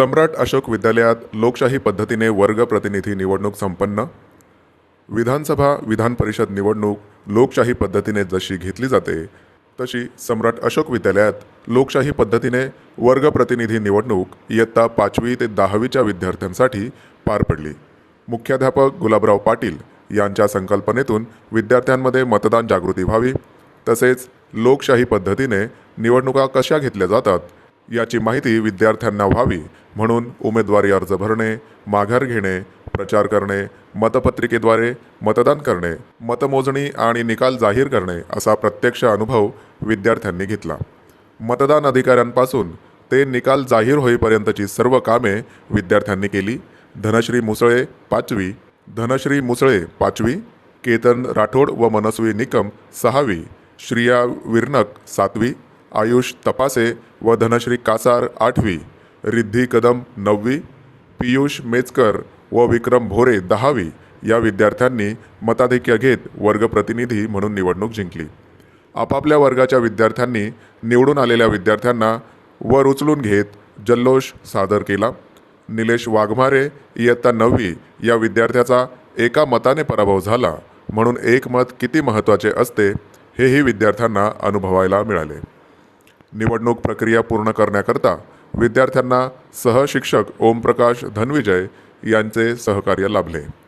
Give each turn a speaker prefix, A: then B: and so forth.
A: सम्राट अशोक विद्यालयात लोकशाही पद्धतीने वर्ग प्रतिनिधी निवडणूक संपन्न. विधानसभा विधान परिषद निवडणूक लोकशाही पद्धतीने जशी घेतली जाते तशी सम्राट अशोक विद्यालयात लोकशाही पद्धतीने वर्ग प्रतिनिधी निवडणूक इयत्ता पाचवी ते दहावीच्या विद्यार्थ्यांसाठी पार पडली. मुख्याध्यापक गुलाबराव पाटील यांच्या संकल्पनेतून विद्यार्थ्यांमध्ये मतदान जागृती व्हावी. तसेच लोकशाही पद्धतीने निवडणुका कशा घेतल्या जातात याची माहिती विद्यार्थ्यांना व्हावी म्हणून उमेदवारी अर्ज भरणे माघार घेणे प्रचार करणे मतपत्रिकेद्वारे मतदान करणे मतमोजणी आणि निकाल जाहीर करणे असा प्रत्यक्ष अनुभव विद्यार्थ्यांनी घेतला. मतदान अधिकाऱ्यांपासून ते निकाल जाहीर होईपर्यंतची सर्व कामे विद्यार्थ्यांनी केली. धनश्री मुसळे पाचवी धनश्री मुसळे पाचवी केतन राठोड व मनस्वी निकम सहावी श्रिया विरनक सातवी आयुष तपासे व धनश्री कासार आठवी रिद्धी कदम नववी पियुष मेचकर व विक्रम भोरे दहावी या विद्यार्थ्यांनी मताधिक्य घेत वर्गप्रतिनिधी म्हणून निवडणूक जिंकली. आपापल्या वर्गाच्या विद्यार्थ्यांनी निवडून आलेल्या विद्यार्थ्यांना वर उचलून घेत जल्लोष सादर केला. निलेश वाघमारे इयत्ता नववी या विद्यार्थ्याचा एका मताने पराभव झाला म्हणून एक मत किती महत्त्वाचे असते हेही विद्यार्थ्यांना अनुभवायला मिळाले. निवडणूक प्रक्रिया पूर्ण करण्याकरता विद्यार्थ्यांना सहशिक्षक ओमप्रकाश धनविजय यांचे सहकार्य लाभले.